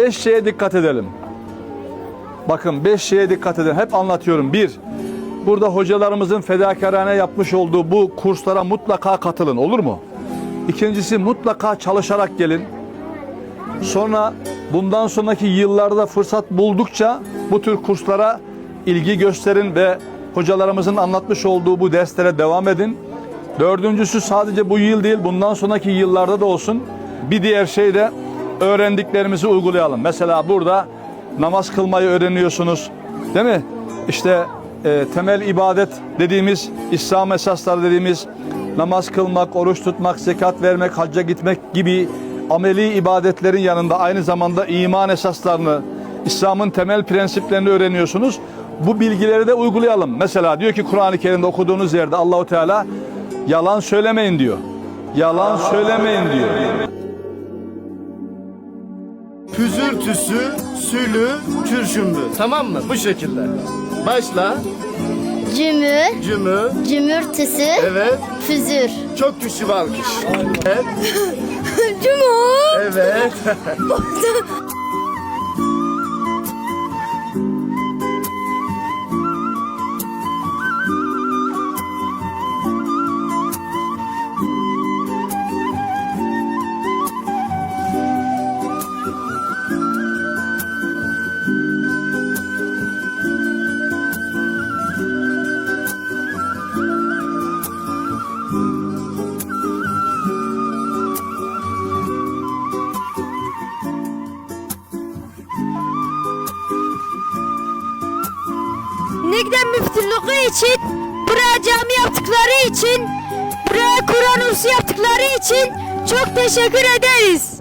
Beş şeye dikkat edelim. Bakın beş şeye dikkat edin. Hep anlatıyorum. Bir, burada hocalarımızın fedakarane yapmış olduğu bu kurslara mutlaka katılın. Olur mu? İkincisi mutlaka çalışarak gelin. Sonra bundan sonraki yıllarda fırsat buldukça bu tür kurslara ilgi gösterin ve hocalarımızın anlatmış olduğu bu derslere devam edin. Dördüncüsü sadece bu yıl değil bundan sonraki yıllarda da olsun. Bir diğer şey de öğrendiklerimizi uygulayalım. Mesela burada namaz kılmayı öğreniyorsunuz. Değil mi? İşte e, temel ibadet dediğimiz, İslam esasları dediğimiz namaz kılmak, oruç tutmak, zekat vermek, hacca gitmek gibi ameli ibadetlerin yanında aynı zamanda iman esaslarını, İslam'ın temel prensiplerini öğreniyorsunuz. Bu bilgileri de uygulayalım. Mesela diyor ki Kur'an-ı Kerim'de okuduğunuz yerde Allahu Teala yalan söylemeyin diyor. Yalan söylemeyin diyor. Püzürtüsü, sülü, kürşümbü. Tamam mı? Bu şekilde. Başla. Cümür, Cümü. cümürtüsü, Evet. füzür. Çok güçlü bir alkış. Evet. Cumhur. Evet. Nigden müftülüğü için, buraya cami yaptıkları için, buraya Kur'an yaptıkları için çok teşekkür ederiz.